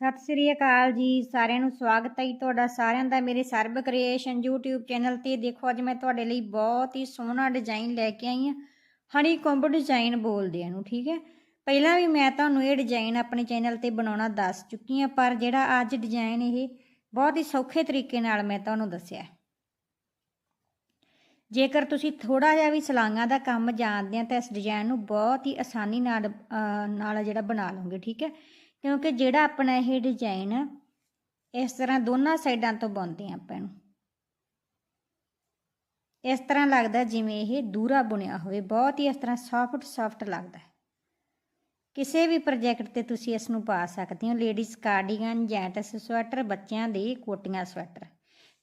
ਸਤਿ ਸ੍ਰੀ ਅਕਾਲ ਜੀ, ਸਾਰਿਆਂ ਨੂੰ ਸਵਾਗਤ ਹੈ ਜੀ ਤੁਹਾਡਾ, ਸਾਰਿਆਂ ਦਾ ਮੇਰੇ ਸਰਬ ਕ੍ਰੀਏਸ਼ਨ YouTube ਚੈਨਲ ਤੇ। ਦੇਖੋ, ਅੱਜ ਮੈਂ ਤੁਹਾਡੇ ਲਈ ਬਹੁਤ ਹੀ ਸੋਹਣਾ ਡਿਜ਼ਾਈਨ ਲੈ ਕੇ ਆਈ ਹਾਂ। ਹਨੀ ਕੰਬ ਡਿਜ਼ਾਈਨ ਬੋਲਦੇ ਇਹਨੂੰ, ਠੀਕ ਹੈ? ਪਹਿਲਾਂ ਵੀ ਮੈਂ ਤੁਹਾਨੂੰ ਇਹ ਡਿਜ਼ਾਈਨ ਆਪਣੇ ਚੈਨਲ ਤੇ ਬਣਾਉਣਾ ਦੱਸ ਚੁੱਕੀ ਹਾਂ, ਪਰ ਜਿਹੜਾ ਅੱਜ ਡਿਜ਼ਾਈਨ ਇਹ ਬਹੁਤ ਹੀ ਸੌਖੇ ਤਰੀਕੇ ਨਾਲ ਮੈਂ ਤੁਹਾਨੂੰ ਦੱਸਿਆ। ਜੇਕਰ ਤੁਸੀਂ ਥੋੜਾ ਜਿਹਾ ਵੀ ਸਲਾਈਆਂ ਦਾ ਕੰਮ ਜਾਣਦੇ ਆ, ਤਾਂ ਇਸ ਡਿਜ਼ਾਈਨ ਨੂੰ ਬਹੁਤ ਹੀ ਆਸਾਨੀ ਨਾਲ ਨਾਲ ਜਿਹੜਾ ਬਣਾ ਲਓਗੇ, ਠੀਕ ਹੈ? ਕਿਉਂਕਿ ਜਿਹੜਾ ਆਪਣਾ ਇਹ ਡਿਜ਼ਾਈਨ ਇਸ ਤਰ੍ਹਾਂ ਦੋਨਾਂ ਸਾਈਡਾਂ ਤੋਂ ਬੁਣਦੇ ਆ ਆਪਾਂ ਨੂੰ ਇਸ ਤਰ੍ਹਾਂ ਲੱਗਦਾ ਜਿਵੇਂ ਇਹ ਦੂਰਾ ਬੁਣਿਆ ਹੋਵੇ, ਬਹੁਤ ਹੀ ਇਸ ਤਰ੍ਹਾਂ ਸੌਫਟ ਸੌਫਟ ਲੱਗਦਾ ਕਿਸੇ ਵੀ ਪ੍ਰੋਜੈਕਟ ਤੇ ਤੁਸੀਂ ਇਸ ਨੂੰ ਪਾ ਸਕਦੇ ਹੋ ਲੇਡੀਜ਼ ਕਾਰਡੀਗਨ ਜੈਂਟਸ ਸਵੈਟਰ, ਬੱਚਿਆਂ ਦੇ ਕੋਟੀਆਂ ਸਵੈਟਰ।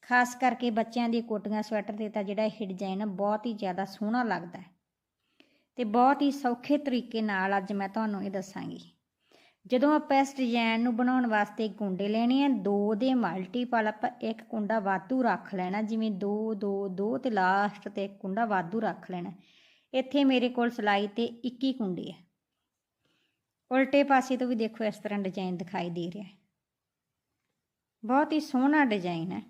ਖਾਸ ਕਰਕੇ ਬੱਚਿਆਂ ਦੀ ਕੋਟੀਆਂ ਸਵੈਟਰ ਤੇ ਤਾਂ ਜਿਹੜਾ ਇਹ ਡਿਜ਼ਾਈਨ ਬਹੁਤ ਹੀ ਜ਼ਿਆਦਾ ਸੋਹਣਾ ਲੱਗਦਾ ਹੈ। ਤੇ ਬਹੁਤ ਹੀ ਸੌਖੇ ਤਰੀਕੇ ਨਾਲ ਅੱਜ ਮੈਂ ਤੁਹਾਨੂੰ ਇਹ ਦੱਸਾਂਗੀ। ਜਦੋਂ ਆਪਾਂ ਇਸ ਡਿਜ਼ਾਈਨ ਨੂੰ ਬਣਾਉਣ ਵਾਸਤੇ ਕੁੰਡੇ ਲੈਣੇ ਆ, ਦੋ ਦੇ ਮਲਟੀਪਲ ਆਪਾਂ ਇੱਕ ਕੁੰਡਾ ਵਾਧੂ ਰੱਖ ਲੈਣਾ, ਜਿਵੇਂ 2 2 2 ਤੇ ਲਾਸਟ ਤੇ ਇੱਕ ਕੁੰਡਾ ਵਾਧੂ ਰੱਖ ਲੈਣਾ। ਇੱਥੇ ਮੇਰੇ ਕੋਲ ਸਲਾਈ ਤੇ 21 ਕੁੰਡੇ ਆ। ਉਲਟੇ ਪਾਸੇ ਤੋਂ ਵੀ ਦੇਖੋ ਇਸ ਤਰ੍ਹਾਂ ਡਿਜ਼ਾਈਨ ਦਿਖਾਈ ਦੇ ਰਿਹਾ। ਬਹੁਤ ਹੀ ਸੋਹਣਾ ਡਿਜ਼ਾਈਨ ਹੈ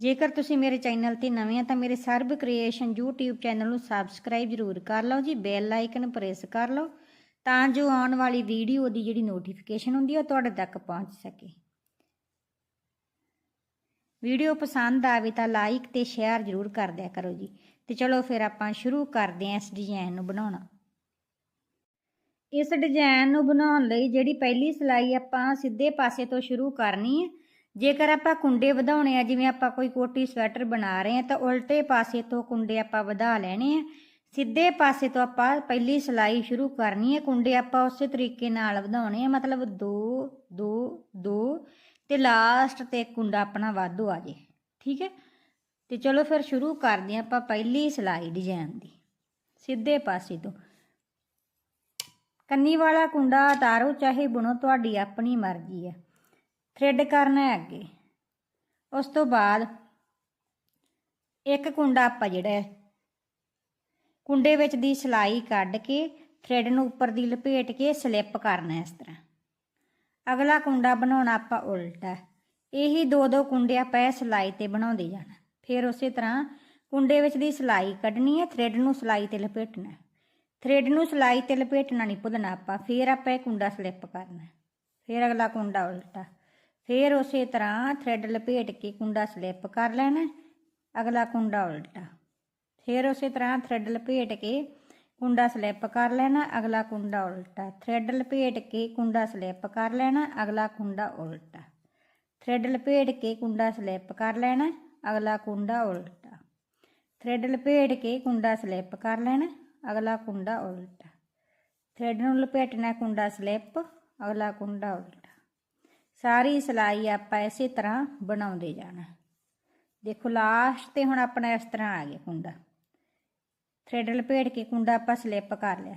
ਜੇਕਰ ਤੁਸੀਂ ਮੇਰੇ ਚੈਨਲ ਤੇ ਨਵੇਂ ਆ, ਤਾਂ ਮੇਰੇ ਸਰਬ ਕ੍ਰੀਏਸ਼ਨ YouTube ਚੈਨਲ ਨੂੰ ਸਬਸਕ੍ਰਾਈਬ ਜ਼ਰੂਰ ਕਰ ਲਓ ਜੀ ਬੈਲ ਆਈਕਨ ਪ੍ਰੈਸ ਕਰ ਲਓ। ਤਾਂ ਜੋ ਆਉਣ ਵਾਲੀ ਵੀਡੀਓ ਦੀ ਜਿਹੜੀ ਨੋਟੀਫਿਕੇਸ਼ਨ ਹੁੰਦੀ ਹੈ ਉਹ ਤੁਹਾਡੇ ਤੱਕ ਪਹੁੰਚ ਸਕੇ। ਵੀਡੀਓ ਪਸੰਦ ਆਵੇ ਤਾਂ ਲਾਈਕ ਤੇ ਸ਼ੇਅਰ ਜ਼ਰੂਰ ਕਰ ਦਿਆ ਕਰੋ ਜੀ। ਤੇ ਚਲੋ ਫਿਰ ਆਪਾਂ ਸ਼ੁਰੂ ਕਰਦੇ ਹਾਂ ਇਸ ਡਿਜ਼ਾਈਨ ਨੂੰ ਬਣਾਉਣਾ। ਇਸ ਡਿਜ਼ਾਈਨ ਨੂੰ ਬਣਾਉਣ ਲਈ ਜਿਹੜੀ ਪਹਿਲੀ ਸਲਾਈ ਆਪਾਂ ਸਿੱਧੇ ਪਾਸੇ ਤੋਂ ਸ਼ੁਰੂ ਕਰਨੀ ਹੈ ਜੇਕਰ ਆਪਾਂ ਕੁੰਡੇ ਵਧਾਉਣੇ ਆ, ਜਿਵੇਂ ਆਪਾਂ ਕੋਈ ਕੋਟੀ ਸਵੈਟਰ ਬਣਾ ਰਹੇ ਆ, ਤਾਂ ਉਲਟੇ ਪਾਸੇ ਤੋਂ ਕੁੰਡੇ ਆਪਾਂ ਵਧਾ ਲੈਣੇ ਆ। ਸਿੱਧੇ ਪਾਸੇ ਤੋਂ ਆਪਾਂ ਪਹਿਲੀ ਸਲਾਈ ਸ਼ੁਰੂ ਕਰਨੀ ਹੈ। ਕੁੰਡੇ ਆਪਾਂ ਉਸੇ ਤਰੀਕੇ ਨਾਲ ਵਧਾਉਣੇ ਆ। ਮਤਲਬ 2 2 2 ਤੇ ਲਾਸਟ ਤੇ ਕੁੰਡਾ ਆਪਣਾ ਵਾਧੂ ਆ ਜੇ। ਠੀਕ ਹੈ? ਤੇ ਚਲੋ ਫਿਰ ਸ਼ੁਰੂ ਕਰਦੇ ਹਾਂ ਆਪਾਂ ਪਹਿਲੀ ਸਲਾਈ ਡਿਜ਼ਾਈਨ ਦੀ। ਸਿੱਧੇ ਪਾਸੇ ਤੋਂ। ਕੰਨੀ ਵਾਲਾ ਕੁੰਡਾ ਉਤਾਰੋ ਚਾਹੇ ਬੁਣੋ, ਤੁਹਾਡੀ ਆਪਣੀ ਮਰਜ਼ੀ ਹੈ। ਥ੍ਰੈਡ ਕਰਨਾ ਹੈ ਅੱਗੇ। ਉਸ ਤੋਂ ਬਾਅਦ ਇੱਕ ਕੁੰਡਾ ਆਪਾਂ ਜਿਹੜਾ ਕੁੰਡੇ ਵਿੱਚ ਦੀ ਸਲਾਈ ਕੱਢ ਕੇ ਥ੍ਰੈਡ ਨੂੰ ਉੱਪਰ ਦੀ ਲਪੇਟ ਕੇ ਸਲਿੱਪ ਕਰਨਾ ਇਸ ਤਰ੍ਹਾਂ। ਅਗਲਾ ਕੁੰਡਾ ਬਣਾਉਣਾ ਆਪਾਂ ਉਲਟਾ ਇਹੀ ਦੋ ਦੋ ਕੁੰਡੇ ਆਪਾਂ ਇਹ ਸਲਾਈ ਤੇ ਬਣਾਉਂਦੇ ਜਾਣਾ। ਫਿਰ ਉਸੇ ਤਰ੍ਹਾਂ ਕੁੰਡੇ ਵਿੱਚ ਦੀ ਸਲਾਈ ਕੱਢਣੀ ਹੈ ਥ੍ਰੈਡ ਨੂੰ ਸਲਾਈ ਤੇ ਲਪੇਟਣਾ ਥ੍ਰੈਡ ਨੂੰ ਸਲਾਈ ਤੇ ਲਪੇਟਣਾ ਨਹੀਂ ਭੁੱਲਣਾ ਆਪਾਂ, ਫਿਰ ਆਪਾਂ ਇਹ ਕੁੰਡਾ ਸਲਿੱਪ ਕਰਨਾ ਫਿਰ ਅਗਲਾ ਕੁੰਡਾ ਉਲਟਾ ਫਿਰ ਉਸੇ ਤਰ੍ਹਾਂ ਥ੍ਰੈਡ ਲਪੇਟ ਕੇ ਕੁੰਡਾ ਸਲਿੱਪ ਕਰ ਲੈਣਾ ਅਗਲਾ ਕੁੰਡਾ ਉਲਟਾ ਫਿਰ ਉਸੇ ਤਰ੍ਹਾਂ ਥ੍ਰੈਡ ਲਪੇਟ ਕੇ ਕੁੰਡਾ ਸਲਿੱਪ ਕਰ ਲੈਣਾ, ਅਗਲਾ ਕੁੰਡਾ ਉਲਟਾ। ਥ੍ਰੈਡ ਲਪੇਟ ਕੇ ਕੁੰਡਾ ਸਲਿੱਪ ਕਰ ਲੈਣਾ, ਅਗਲਾ ਕੁੰਡਾ ਉਲਟਾ। ਥ੍ਰੈਡ ਲਪੇਟ ਕੇ ਕੁੰਡਾ ਸਲਿੱਪ ਕਰ ਲੈਣਾ, ਅਗਲਾ ਕੁੰਡਾ ਉਲਟਾ। ਥ੍ਰੈਡ ਲਪੇਟ ਕੇ ਕੁੰਡਾ ਸਲਿੱਪ ਕਰ ਲੈਣਾ, ਅਗਲਾ ਕੁੰਡਾ ਉਲਟਾ। ਥ੍ਰੈਡ ਨੂੰ ਲਪੇਟਣਾ ਕੁੰਡਾ ਸਲਿੱਪ ਅਗਲਾ ਕੁੰਡਾ ਉਲਟਾ। ਸਾਰੀ ਸਲਾਈ ਆਪਾਂ ਇਸੇ ਤਰ੍ਹਾਂ ਬਣਾਉਂਦੇ ਜਾਣਾ। ਦੇਖੋ ਲਾਸਟ ਤੇ ਹੁਣ ਆਪਣਾ ਇਸ ਤਰ੍ਹਾਂ ਆ ਗਿਆ ਕੁੰਡਾ। ਥ੍ਰੈਡ ਲਪੇਟ ਕੇ ਕੁੰਡਾ ਆਪਾਂ ਸਲਿੱਪ ਕਰ ਲਿਆ।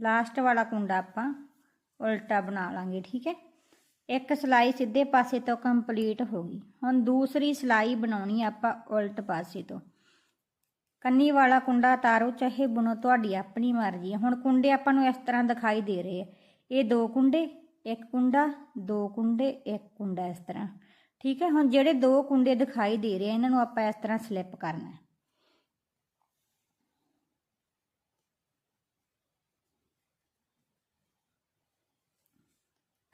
ਲਾਸਟ ਵਾਲਾ ਕੁੰਡਾ ਆਪਾਂ ਉਲਟਾ ਬਣਾ ਲਾਂਗੇ, ਠੀਕ ਹੈ? ਇੱਕ ਸਲਾਈ ਸਿੱਧੇ ਪਾਸੇ ਤੋਂ ਕੰਪਲੀਟ ਹੋ ਗਈ। ਹੁਣ ਦੂਸਰੀ ਸਲਾਈ ਬਣਾਉਣੀ ਆਪਾਂ ਉਲਟ ਪਾਸੇ ਤੋਂ। ਕੰਨੀ ਵਾਲਾ ਕੁੰਡਾ ਤਾਰੋ, ਚਾਹੇ ਬੁਣੋ, ਤੁਹਾਡੀ ਆਪਣੀ ਮਰਜ਼ੀ ਹੈ ਹੁਣ ਕੁੰਡੇ ਆਪਾਂ ਨੂੰ ਇਸ ਤਰ੍ਹਾਂ ਦਿਖਾਈ ਦੇ ਰਹੇ ਆ। ਇਹ ਦੋ ਕੁੰਡੇ, ਇੱਕ ਕੁੰਡਾ, ਦੋ ਕੁੰਡੇ, ਇੱਕ ਕੁੰਡਾ ਇਸ ਤਰ੍ਹਾਂ। ਠੀਕ ਹੈ? ਹੁਣ ਜਿਹੜੇ ਦੋ ਕੁੰਡੇ ਦਿਖਾਈ ਦੇ ਰਹੇ ਆ, ਇਹਨਾਂ ਨੂੰ ਆਪਾਂ ਇਸ ਤਰ੍ਹਾਂ ਸਲਿੱਪ ਕਰਨਾ ਹੈ।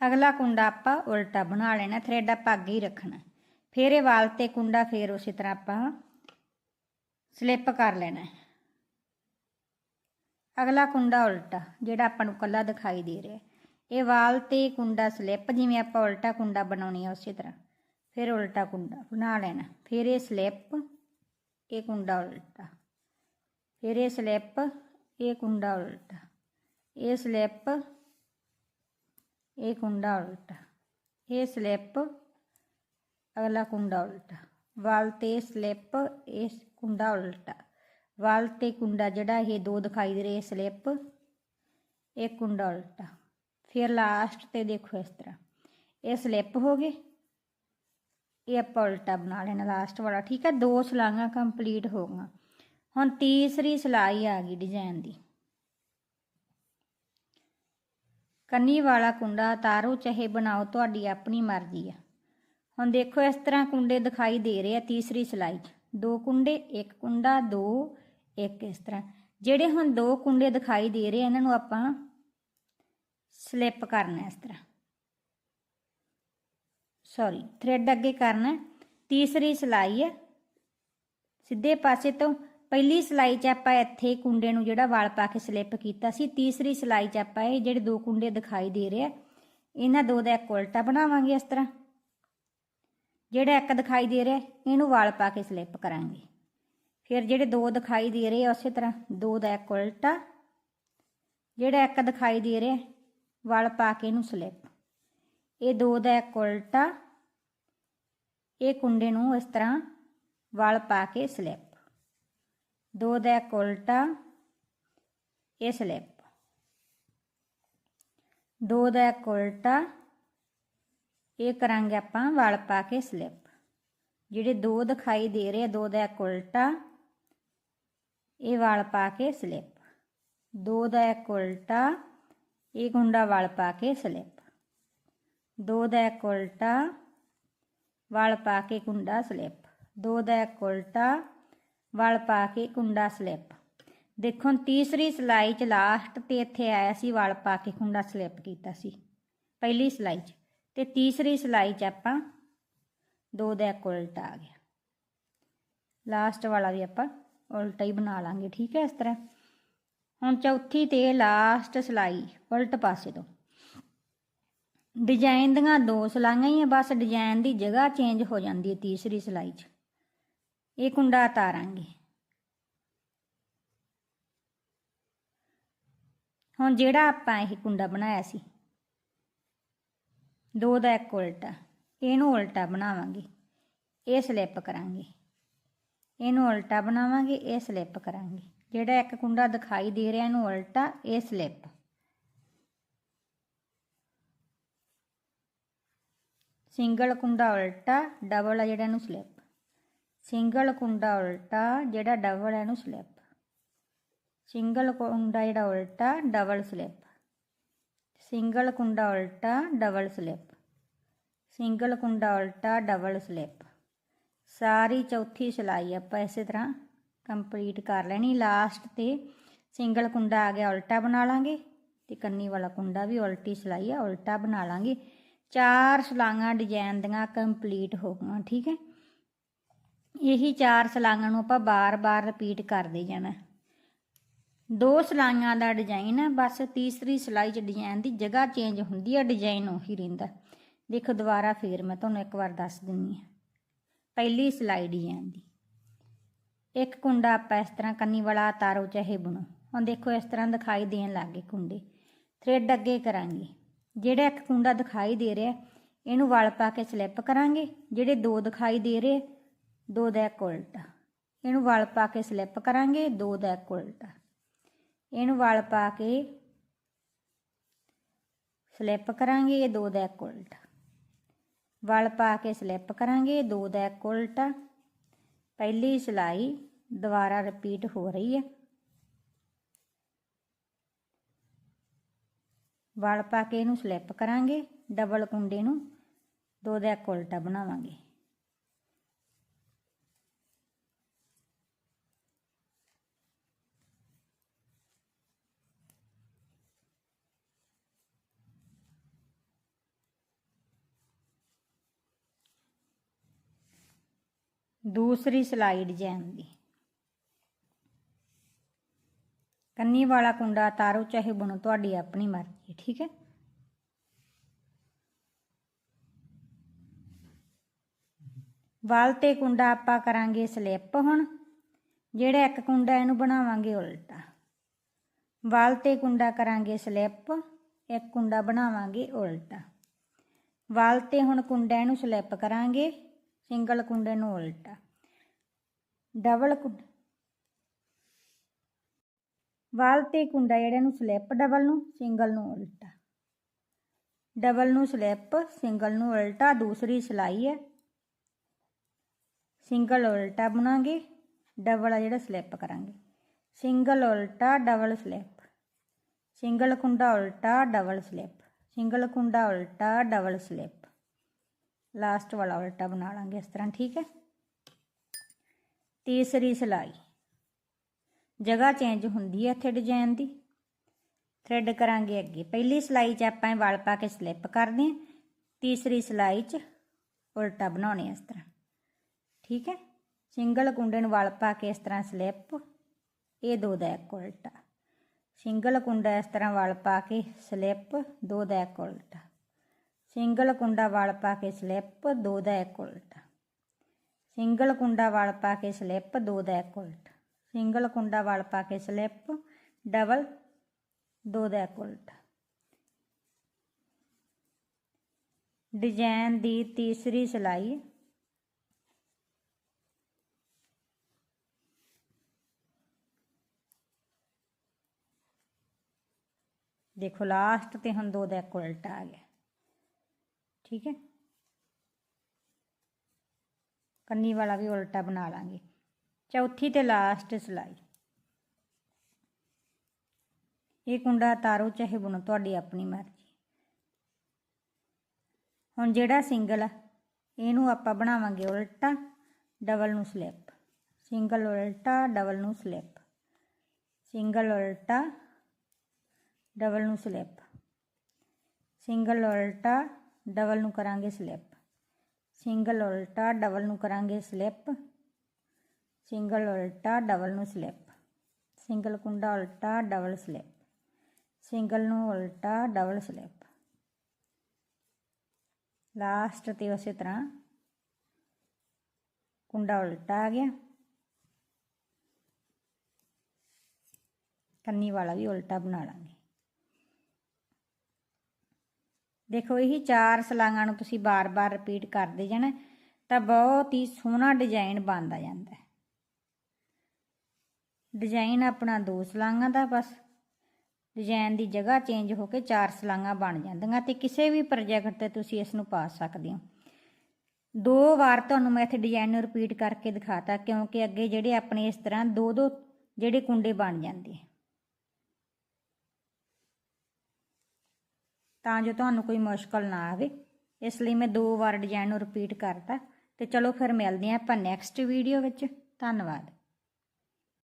ਅਗਲਾ ਕੁੰਡਾ ਆਪਾਂ ਉਲਟਾ ਬਣਾ ਲੈਣਾ ਥ੍ਰੈਡ ਆਪਾਂ ਅੱਗੇ ਹੀ ਰੱਖਣਾ। ਫਿਰ ਇਹ ਵਾਲ ਤੇ ਕੁੰਡਾ ਫੇਰ ਉਸੇ ਤਰ੍ਹਾਂ ਆਪਾਂ ਸਲਿੱਪ ਕਰ ਲੈਣਾ। ਅਗਲਾ ਕੁੰਡਾ ਉਲਟਾ, ਜਿਹੜਾ ਆਪਾਂ ਨੂੰ ਕੱਲਾ ਦਿਖਾਈ ਦੇ ਰਿਹਾ। ਇਹ ਵਾਲ ਤੇ ਕੁੰਡਾ ਸਲਿੱਪ ਜਿਵੇਂ ਆਪਾਂ ਉਲਟਾ ਕੁੰਡਾ ਬਣਾਉਣੀ ਆ ਉਸੇ ਤਰ੍ਹਾਂ। ਫਿਰ ਉਲਟਾ ਕੁੰਡਾ ਬਣਾ ਲੈਣਾ। ਫਿਰ ਇਹ ਸਲਿੱਪ ਇਹ ਕੁੰਡਾ ਉਲਟਾ। ਫਿਰ ਇਹ ਸਲਿੱਪ ਇਹ ਕੁੰਡਾ ਉਲਟਾ। ਇਹ ਸਲਿੱਪ ਇਹ ਕੁੰਡਾ ਉਲਟਾ ਇਹ ਸਲਿੱਪ ਅਗਲਾ ਕੁੰਡਾ ਉਲਟਾ ਵਾਲ ਤੇ ਸਲਿੱਪ ਇਹ ਕੁੰਡਾ ਉਲਟਾ ਵਾਲ ਤੇ ਕੁੰਡਾ ਜਿਹੜਾ ਇਹ ਦੋ ਦਿਖਾਈ ਦੇ ਰਹੇ ਸਲਿੱਪ ਇਹ ਕੁੰਡਾ ਉਲਟਾ ਫਿਰ ਲਾਸਟ ਤੇ ਦੇਖੋ ਇਸ ਤਰ੍ਹਾਂ ਇਹ ਸਲਿੱਪ ਹੋ ਗਏ ਇਹ ਆਪਾਂ ਉਲਟਾ ਬਣਾ ਲੈਣਾ ਲਾਸਟ ਵਾਲਾ ਠੀਕ ਹੈ ਦੋ ਸਲਾਈਆਂ ਕੰਪਲੀਟ ਹੋ ਗਈਆਂ ਹੁਣ ਤੀਸਰੀ ਸਲਾਈ ਆ ਗਈ ਡਿਜ਼ਾਈਨ ਦੀ ਕੰਨੀ ਵਾਲਾ ਕੁੰਡਾ ਤਾਰੋ ਚਾਹੇ ਬਣਾਓ, ਤੁਹਾਡੀ ਆਪਣੀ ਮਰਜ਼ੀ ਆ। ਹੁਣ ਦੇਖੋ, ਇਸ ਤਰ੍ਹਾਂ ਕੁੰਡੇ ਦਿਖਾਈ ਦੇ ਰਹੇ ਆ ਤੀਸਰੀ ਸਲਾਈ ਦੋ ਕੁੰਡੇ, ਇੱਕ ਕੁੰਡਾ, ਦੋ, ਇੱਕ ਇਸ ਤਰ੍ਹਾਂ। ਜਿਹੜੇ ਹੁਣ ਦੋ ਕੁੰਡੇ ਦਿਖਾਈ ਦੇ ਰਹੇ ਆ, ਇਹਨਾਂ ਨੂੰ ਆਪਾਂ ਸਲਿੱਪ ਕਰਨਾ ਇਸ ਤਰ੍ਹਾਂ। ਸੌਰੀ ਥ੍ਰੈਡ ਅੱਗੇ ਕਰਨਾ। ਤੀਸਰੀ ਸਲਾਈ ਹੈ ਸਿੱਧੇ ਪਾਸੇ ਤੋਂ ਪਹਿਲੀ ਸਿਲਾਈ 'ਚ ਆਪਾਂ ਇੱਥੇ ਕੁੰਡੇ ਨੂੰ ਜਿਹੜਾ ਵਾਲ ਪਾ ਕੇ ਸਲਿੱਪ ਕੀਤਾ ਸੀ, ਤੀਸਰੀ ਸਿਲਾਈ 'ਚ ਆਪਾਂ ਇਹ ਜਿਹੜੇ ਦੋ ਕੁੰਡੇ ਦਿਖਾਈ ਦੇ ਰਹੇ ਆ, ਇਹਨਾਂ ਦੋ ਦਾ ਇੱਕ ਉਲਟਾ ਬਣਾਵਾਂਗੇ ਇਸ ਤਰ੍ਹਾਂ। ਜਿਹੜਾ ਇੱਕ ਦਿਖਾਈ ਦੇ ਰਿਹਾ, ਇਹਨੂੰ ਵਾਲ ਪਾ ਕੇ ਸਲਿੱਪ ਕਰਾਂਗੇ। ਫਿਰ ਜਿਹੜੇ ਦੋ ਦਿਖਾਈ ਦੇ ਰਹੇ ਆ ਉਸੇ ਤਰ੍ਹਾਂ, ਦੋ ਦਾ ਇੱਕ ਉਲਟਾ, ਜਿਹੜਾ ਇੱਕ ਦਿਖਾਈ ਦੇ ਰਿਹਾ, ਵਾਲ ਪਾ ਕੇ ਇਹਨੂੰ ਸਲਿੱਪ। ਇਹ ਦੋ ਦਾ ਇੱਕ ਉਲਟਾ, ਇਹ ਕੁੰਡੇ ਨੂੰ ਇਸ ਤਰ੍ਹਾਂ ਵਾਲ ਪਾ ਕੇ ਸਲਿੱਪ। ਦੋ ਦਾ ਇੱਕ ਉਲਟਾ ਇਹ ਸਲਿੱਪ ਦੋ ਦਾ ਇੱਕ ਉਲਟਾ, ਇਹ ਕਰਾਂਗੇ ਆਪਾਂ ਵਲ ਪਾ ਕੇ ਸਲਿੱਪ ਜਿਹੜੇ ਦੋ ਦਿਖਾਈ ਦੇ ਰਹੇ ਦੋ ਦਾ ਇੱਕ ਉਲਟਾ, ਇਹ ਵਲ ਪਾ ਕੇ ਸਲਿੱਪ ਦੋ ਦਾ ਇੱਕ ਉਲਟਾ, ਇਹ ਕੁੰਡਾ ਵਲ ਪਾ ਕੇ ਸਲਿੱਪ ਦੋ ਦਾ ਇੱਕ ਉਲਟਾ, ਵਲ ਪਾ ਕੇ ਗੁੰਡਾ ਸਲਿੱਪ ਦੋ ਦਾ ਇੱਕ ਉਲਟਾ ਵਲ ਪਾ ਕੇ ਕੁੰਡਾ ਸਲਿੱਪ। ਦੇਖੋ ਤੀਸਰੀ ਸਲਾਈ ਚ ਲਾਸਟ ਤੇ ਇੱਥੇ ਆਇਆ ਸੀ ਵਲ ਪਾ ਕੇ ਕੁੰਡਾ ਸਲਿੱਪ ਕੀਤਾ ਸੀ, ਪਹਿਲੀ ਸਲਾਈ ਚ। ਤੇ ਤੀਸਰੀ ਸਲਾਈ ਚ ਆਪਾਂ ਦੋ ਦਾ ਇੱਕ ਉਲਟਾ ਆ ਗਿਆ। ਲਾਸਟ ਵਾਲਾ ਵੀ ਆਪਾਂ ਉਲਟਾ ਹੀ ਬਣਾ ਲਾਂਗੇ, ਠੀਕ ਹੈ ਇਸ ਤਰ੍ਹਾਂ। ਹੁਣ ਚੌਥੀ ਤੇ ਲਾਸਟ ਸਲਾਈ, ਉਲਟ ਪਾਸੇ ਤੋਂ। ਡਿਜ਼ਾਈਨ ਦੀਆਂ ਦੋ ਸਲਾਈਆਂ ਹੀ ਆ, ਬਸ ਡਿਜ਼ਾਈਨ ਦੀ ਜਗ੍ਹਾ ਚੇਂਜ ਹੋ ਜਾਂਦੀ ਹੈ ਤੀਸਰੀ ਸਲਾਈ 'ਚ। ਇਹ ਕੁੰਡਾ ਤਾਰਾਂਗੇ ਹੁਣ ਜਿਹੜਾ ਆਪਾਂ ਇਹ ਕੁੰਡਾ ਬਣਾਇਆ ਸੀ, ਦੋ ਦਾ ਇੱਕ ਉਲਟਾ, ਇਹਨੂੰ ਉਲਟਾ ਬਣਾਵਾਂਗੇ, ਇਹ ਸਲਿੱਪ ਕਰਾਂਗੇ। ਇਹਨੂੰ ਉਲਟਾ ਬਣਾਵਾਂਗੇ, ਇਹ ਸਲਿੱਪ ਕਰਾਂਗੇ। ਜਿਹੜਾ ਇੱਕ ਕੁੰਡਾ ਦਿਖਾਈ ਦੇ ਰਿਹਾ, ਇਹਨੂੰ ਉਲਟਾ, ਇਹ ਸਲਿੱਪ। ਸਿੰਗਲ ਕੁੰਡਾ ਉਲਟਾ, ਡਬਲ ਆ ਜਿਹੜਾ ਇਹਨੂੰ ਸਲਿੱਪ। ਸਿੰਗਲ ਕੁੰਡਾ ਉਲਟਾ, ਜਿਹੜਾ ਡਬਲ ਹੈ ਇਹਨੂੰ ਸਲਿੱਪ ਸਿੰਗਲ ਕੁੰਡਾ ਜਿਹੜਾ ਉਲਟਾ ਡਬਲ ਸਲਿੱਪ ਸਿੰਗਲ ਕੁੰਡਾ ਉਲਟਾ ਡਬਲ ਸਲਿੱਪ ਸਿੰਗਲ ਕੁੰਡਾ ਉਲਟਾ ਡਬਲ ਸਲਿੱਪ ਸਾਰੀ ਚੌਥੀ ਸਿਲਾਈ ਆਪਾਂ ਇਸੇ ਤਰ੍ਹਾਂ ਕੰਪਲੀਟ ਕਰ ਲੈਣੀ। ਲਾਸਟ ਤੇ ਸਿੰਗਲ ਕੁੰਡਾ ਆ ਗਿਆ, ਉਲਟਾ ਬਣਾ ਲਾਂਗੇ। ਤੇ ਕੰਨੀ ਵਾਲਾ ਕੁੰਡਾ ਵੀ ਉਲਟੀ ਸਿਲਾਈ ਆ, ਉਲਟਾ ਬਣਾ ਲਾਂਗੇ। ਚਾਰ ਸਲਾਈਆਂ ਡਿਜ਼ਾਈਨ ਦੀਆਂ ਕੰਪਲੀਟ ਹੋ ਗਈਆਂ, ਠੀਕ ਹੈ? ਇਹੀ ਚਾਰ ਸਲਾਈਆਂ ਨੂੰ ਆਪਾਂ ਬਾਰ-ਬਾਰ ਰਿਪੀਟ ਕਰਦੇ ਜਾਣਾ। ਦੋ ਸਲਾਈਆਂ ਦਾ ਡਿਜ਼ਾਈਨ ਹੈ ਬਸ ਤੀਸਰੀ ਸਲਾਈ 'ਚ ਡਿਜ਼ਾਈਨ ਦੀ ਜਗ੍ਹਾ ਚੇਂਜ ਹੁੰਦੀ ਆ ਡਿਜ਼ਾਈਨ ਉਹੀ ਰਹਿੰਦਾ। ਦੇਖੋ ਦੁਬਾਰਾ ਫੇਰ ਮੈਂ ਤੁਹਾਨੂੰ ਇੱਕ ਵਾਰ ਦੱਸ ਦਿੰਨੀ ਹਾਂ। ਪਹਿਲੀ ਸਲਾਈ ਡਿਜ਼ਾਈਨ ਦੀ। ਇੱਕ ਕੁੰਡਾ ਆਪਾਂ ਇਸ ਤਰ੍ਹਾਂ ਕੰਨੀ ਵਾਲਾ ਤਾਰੋ ਚਾਹੇ ਬਣੋ। ਹੁਣ ਦੇਖੋ ਇਸ ਤਰ੍ਹਾਂ ਦਿਖਾਈ ਦੇਣ ਲੱਗੇ ਕੁੰਡੇ। ਥ੍ਰੈਡ ਅੱਗੇ ਕਰਾਂਗੇ। ਜਿਹੜਾ ਇੱਕ ਕੁੰਡਾ ਦਿਖਾਈ ਦੇ ਰਿਹਾ, ਇਹਨੂੰ ਵਲ ਪਾ ਕੇ ਸਲਿੱਪ ਕਰਾਂਗੇ। ਜਿਹੜੇ ਦੋ ਦਿਖਾਈ ਦੇ ਰਹੇ ਦੋ ਦਾ ਇੱਕ ਉਲਟਾ। ਇਹਨੂੰ ਵਲ ਪਾ ਕੇ ਸਲਿੱਪ ਕਰਾਂਗੇ, ਦੋ ਦਾ ਇੱਕ ਉਲਟਾ। ਇਹਨੂੰ ਵਲ ਪਾ ਕੇ ਸਲਿੱਪ ਕਰਾਂਗੇ, ਇਹ ਦੋ ਦਾ ਇੱਕ ਉਲਟਾ। ਵਲ ਪਾ ਕੇ ਸਲਿੱਪ ਕਰਾਂਗੇ ਦੋ ਦਾ ਇੱਕ ਉਲਟਾ। ਪਹਿਲੀ ਸਿਲਾਈ ਦੁਬਾਰਾ ਰਿਪੀਟ ਹੋ ਰਹੀ ਹੈ। ਵਲ ਪਾ ਕੇ ਇਹਨੂੰ ਸਲਿੱਪ ਕਰਾਂਗੇ ਡਬਲ ਕੁੰਡੇ ਨੂੰ ਦੋ ਦਾ ਇੱਕ ਉਲਟਾ ਬਣਾਵਾਂਗੇ। ਦੂਸਰੀ ਸਿਲਾਈ ਡਿਜ਼ਾਈਨ ਦੀ। ਕੰਨੀ ਵਾਲਾ ਕੁੰਡਾ ਤਾਰੋ ਚਾਹੇ ਬਣੋ, ਤੁਹਾਡੀ ਆਪਣੀ ਮਰਜ਼ੀ ਠੀਕ ਹੈ? ਵਾਲ ਤੇ ਕੁੰਡਾ ਆਪਾਂ ਕਰਾਂਗੇ ਸਲਿੱਪ ਹੁਣ। ਜਿਹੜਾ ਇੱਕ ਕੁੰਡਾ ਇਹਨੂੰ ਬਣਾਵਾਂਗੇ ਉਲਟਾ। ਵਾਲ ਤੇ ਕੁੰਡਾ ਕਰਾਂਗੇ ਸਲਿੱਪ, ਇੱਕ ਕੁੰਡਾ ਬਣਾਵਾਂਗੇ ਉਲਟਾ। ਵਾਲ ਤੇ ਹੁਣ ਕੁੰਡਾ ਇਹਨੂੰ ਸਲਿੱਪ ਕਰਾਂਗੇ। ਸਿੰਗਲ ਕੁੰਡੇ ਨੂੰ ਉਲਟਾ ਡਬਲ ਕੁੰਡਾ ਵਾਲ ਤੇ ਕੁੰਡਾ ਜਿਹੜੇ ਨੂੰ ਸਲਿੱਪ ਡਬਲ ਨੂੰ ਸਿੰਗਲ ਨੂੰ ਉਲਟਾ ਡਬਲ ਨੂੰ ਸਲਿੱਪ ਸਿੰਗਲ ਨੂੰ ਉਲਟਾ ਦੂਸਰੀ ਸਿਲਾਈ ਹੈ ਸਿੰਗਲ ਉਲਟਾ ਬਣਾਂਗੇ ਡਬਲ ਆ ਜਿਹੜਾ ਸਲਿੱਪ ਕਰਾਂਗੇ ਸਿੰਗਲ ਉਲਟਾ ਡਬਲ ਸਲਿੱਪ ਸਿੰਗਲ ਕੁੰਡਾ ਉਲਟਾ ਡਬਲ ਸਲਿੱਪ ਸਿੰਗਲ ਕੁੰਡਾ ਉਲਟਾ ਡਬਲ ਸਲਿੱਪ ਲਾਸਟ ਵਾਲਾ ਉਲਟਾ ਬਣਾ ਲਾਂਗੇ ਇਸ ਤਰ੍ਹਾਂ ਠੀਕ ਹੈ ਤੀਸਰੀ ਸਿਲਾਈ ਜਗ੍ਹਾ ਚੇਂਜ ਹੁੰਦੀ ਹੈ ਇੱਥੇ ਡਿਜ਼ਾਈਨ ਦੀ ਥ੍ਰੈਡ ਕਰਾਂਗੇ ਅੱਗੇ ਪਹਿਲੀ ਸਿਲਾਈ 'ਚ ਆਪਾਂ ਇਹ ਵਲ ਪਾ ਕੇ ਸਲਿੱਪ ਕਰਦੇ ਹਾਂ ਤੀਸਰੀ ਸਿਲਾਈ 'ਚ ਉਲਟਾ ਬਣਾਉਣੇ ਇਸ ਤਰ੍ਹਾਂ ਠੀਕ ਹੈ ਸਿੰਗਲ ਕੁੰਡੇ ਨੂੰ ਵਲ ਪਾ ਕੇ ਇਸ ਤਰ੍ਹਾਂ ਸਲਿੱਪ ਇਹ ਦੋ ਦਾ ਇੱਕ ਉਲਟਾ ਸਿੰਗਲ ਕੁੰਡਾ ਇਸ ਤਰ੍ਹਾਂ ਵਲ ਪਾ ਕੇ ਸਲਿੱਪ ਦੋ ਦਾ ਇੱਕ ਉਲਟਾ ਸਿੰਗਲ ਕੁੰਡਾ ਵਾਲ ਪਾ ਕੇ ਸਲਿੱਪ, ਦੋ ਦਾ ਇੱਕ ਉਲਟ। ਸਿੰਗਲ ਕੁੰਡਾ ਵਾਲ ਪਾ ਕੇ ਸਲਿੱਪ, ਦੋ ਦਾ ਇੱਕ ਉਲਟਾ। ਸਿੰਗਲ ਕੁੰਡਾ ਵਾਲ ਪਾ ਕੇ ਸਲਿੱਪ, ਡਬਲ, ਦੋ ਦਾ ਇੱਕ ਉਲਟਾ। ਡਿਜ਼ਾਈਨ ਦੀ ਤੀਸਰੀ ਸਿਲਾਈ। ਦੇਖੋ, ਲਾਸਟ ਤੇ ਹੁਣ ਦੋ ਦਾ ਇੱਕ ਉਲਟਾ ਆ ਗਿਆ। ਠੀਕ ਹੈ? ਕੰਨੀ ਵਾਲਾ ਵੀ ਉਲਟਾ ਬਣਾ ਲਾਂਗੇ। ਚੌਥੀ ਤੇ ਲਾਸਟ ਸਿਲਾਈ ਇਹ ਕੁੰਡਾ ਤਾਰੋ ਚਾਹੇ ਬੁਣੋ, ਤੁਹਾਡੀ ਆਪਣੀ ਮਰਜ਼ੀ। ਹੁਣ ਜਿਹੜਾ ਸਿੰਗਲ ਆ, ਇਹਨੂੰ ਆਪਾਂ ਬਣਾਵਾਂਗੇ ਉਲਟਾ ਡਬਲ ਨੂੰ ਸਲਿੱਪ ਸਿੰਗਲ ਉਲਟਾ ਡਬਲ ਨੂੰ ਸਲਿੱਪ ਸਿੰਗਲ ਉਲਟਾ ਡਬਲ ਨੂੰ ਸਲਿੱਪ ਸਿੰਗਲ ਉਲਟਾ ਡਬਲ ਨੂੰ ਕਰਾਂਗੇ ਸਲਿੱਪ। ਸਿੰਗਲ ਉਲਟਾ ਡਬਲ ਨੂੰ ਕਰਾਂਗੇ ਸਲਿੱਪ। ਸਿੰਗਲ ਉਲਟਾ ਡਬਲ ਨੂੰ ਸਲਿੱਪ। ਸਿੰਗਲ ਕੁੰਡਾ ਉਲਟਾ ਡਬਲ ਸਲਿੱਪ। ਸਿੰਗਲ ਨੂੰ ਉਲਟਾ ਡਬਲ ਸਲਿੱਪ। ਲਾਸਟ ਤੇ ਉਸੇ ਤਰ੍ਹਾਂ ਕੁੰਡਾ ਉਲਟਾ ਆ ਗਿਆ। ਕੰਨੀ ਵਾਲਾ ਵੀ ਉਲਟਾ ਬਣਾ ਲਾਂਗੇ। ਦੇਖੋ, ਇਹੀ ਚਾਰ ਸਲਾਂਗਾਂ ਨੂੰ ਤੁਸੀਂ ਬਾਰ-ਬਾਰ ਰਿਪੀਟ ਕਰਦੇ ਜਾਣਾ, ਤਾਂ ਬਹੁਤ ਹੀ ਸੋਹਣਾ ਡਿਜ਼ਾਈਨ ਬਣਦਾ ਜਾਂਦਾ ਹੈ। ਡਿਜ਼ਾਈਨ ਆਪਣਾ ਦੋ ਸਲਾਂਗਾਂ ਦਾ ਬਸ। ਡਿਜ਼ਾਈਨ ਦੀ ਜਗ੍ਹਾ ਚੇਂਜ ਹੋ ਕੇ ਚਾਰ ਸਲਾਂਗਾਂ ਬਣ ਜਾਂਦੀਆਂ ਤੇ ਕਿਸੇ ਵੀ ਪ੍ਰੋਜੈਕਟ ਤੇ ਤੁਸੀਂ ਇਸ ਨੂੰ ਪਾ ਸਕਦੇ ਹੋ। ਦੋ ਵਾਰ ਤੁਹਾਨੂੰ ਮੈਂ ਇੱਥੇ ਡਿਜ਼ਾਈਨ ਨੂੰ ਰਿਪੀਟ ਕਰਕੇ ਦਿਖਾਤਾ, ਕਿਉਂਕਿ ਅੱਗੇ ਜਿਹੜੇ ਆਪਣੇ ਇਸ ਤਰ੍ਹਾਂ ਦੋ ਦੋ ਜਿਹੜੇ ਕੁੰਡੇ ਬਣ ਜਾਂਦੇ ਤਾਂ ਜੋ ਤੁਹਾਨੂੰ ਕੋਈ ਮੁਸ਼ਕਲ ਨਾ ਆਵੇ। ਇਸ ਲਈ ਮੈਂ ਦੋ ਵਾਰ ਡਿਜ਼ਾਈਨ ਨੂੰ ਰਿਪੀਟ ਕਰਤਾ। ਤੇ ਚਲੋ ਫਿਰ ਮਿਲਦੇ ਹਾਂ ਆਪਾਂ ਨੈਕਸਟ ਵੀਡੀਓ ਵਿੱਚ। ਧੰਨਵਾਦ।